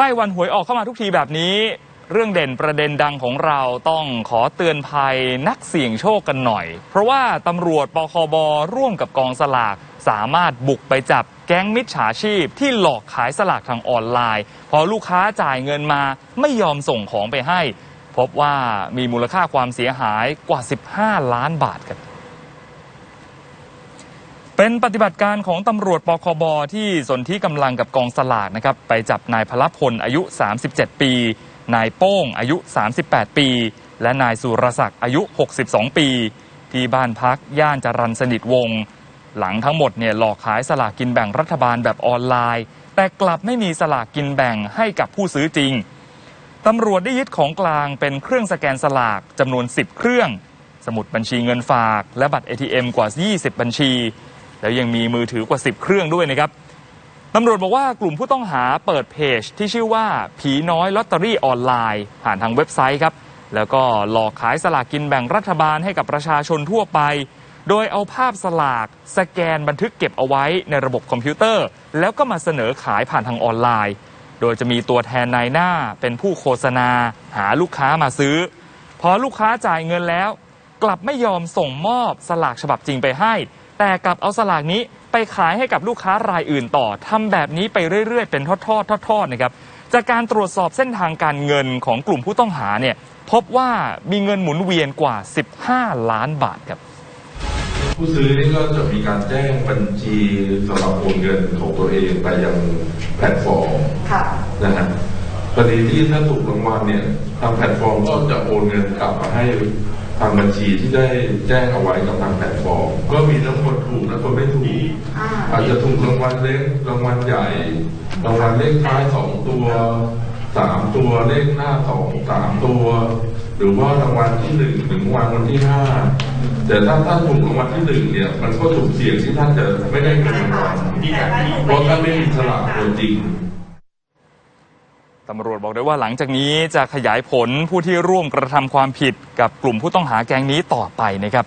ใกล้วันหวยออกเข้ามาทุกทีแบบนี้ เรื่องเด่นประเด็นดังของเราต้องขอเตือนภัยนักเสี่ยงโชคกันหน่อย เพราะว่าตำรวจปคบร่วมกับกองสลาก สามารถบุกไปจับแก๊งมิจฉาชีพที่หลอกขายสลากทางออนไลน์ พอลูกค้าจ่ายเงินมาไม่ยอมส่งของไปให้ พบว่ามีมูลค่าความเสียหายกว่า 15 ล้านบาทครับ เป็นปฏิบัติการของตำรวจปคบที่สนที่กำลังกับกองสลากนะครับไปจับนายพลพลอายุ 37 ปี นายโป้งอายุ 38 ปี และนายสุรศักดิ์อายุ 62 ปี ที่บ้านพักย่านจรันสนิทวง หลังทั้งหมดเนี่ยหลอกขายสลากกินแบ่งรัฐบาลแบบออนไลน์ แต่กลับไม่มีสลากกินแบ่งให้กับผู้ซื้อจริงตำรวจได้ยึดของกลางเป็นเครื่องสแกนสลากจำนวน 10 เครื่อง สมุดบัญชีเงินฝาก และบัตร ATM กว่า 20 บัญชี แล้วยังมีมือถือกว่า 10 เครื่องด้วยนะครับตำรวจบอกว่ากลุ่มผู้ต้องหาเปิดเพจที่ชื่อว่าผีน้อยลอตเตอรี่ออนไลน์ ผ่านทางเว็บไซต์ครับ แล้วก็หลอกขายสลากกินแบ่งรัฐบาลให้กับประชาชนทั่วไป โดยเอาภาพสลาก สแกนบันทึกเก็บเอาไว้ในระบบคอมพิวเตอร์ แล้วก็มาเสนอขายผ่านทางออนไลน์ โดยจะมีตัวแทนนายหน้าเป็นผู้โฆษณา หาลูกค้ามาซื้อ พอลูกค้าจ่ายเงินแล้ว กลับไม่ยอมส่งมอบสลากฉบับจริงไปให้ แต่กลับเอาสลากนี้ไปขายให้กับลูกค้ารายอื่นต่อทำแบบนี้ไปเรื่อยๆ เป็นทอดๆทอดๆนะครับจากการตรวจสอบเส้นทางการเงินของกลุ่มผู้ต้องหาเนี่ยพบว่ามีเงินหมุนเวียนกว่า 15 ล้านบาทครับผู้ซื้อนี่ก็จะมีการแจ้งบัญชีสำหรับโอนเงินของตัวเองไปยังแพลตฟอร์มค่ะนะฮะกรณีที่ถ้าถูกรางวัลเนี่ยทางแพลตฟอร์มก็จะโอนเงินกลับมาให้ ทางบัญชีที่ได้แจ้งเอาไว้กับทางแพลตฟอร์มก็มีทั้งคนถูกและคนไม่ถูก อ่า อาจจะถูกรางวัลเล็กรางวัลใหญ่รางวัลเลขท้ายสองตัวสามตัวเลขหน้าสองสามตัว หรือว่ารางวัลที่หนึ่งถึงรางวัลที่ห้าแต่ถ้าท่านถูกรางวัลที่หนึ่งเนี่ย มันก็ถูกเสี่ยงที่ท่านจะไม่ได้เงินรางวัลเพราะท่านไม่มีสลากตัวจริง ตำรวจบอกด้วยว่าหลังจากนี้จะขยายผลผู้ที่ร่วมกระทำความผิดกับกลุ่มผู้ต้องหาแก๊งนี้ต่อไปนะครับ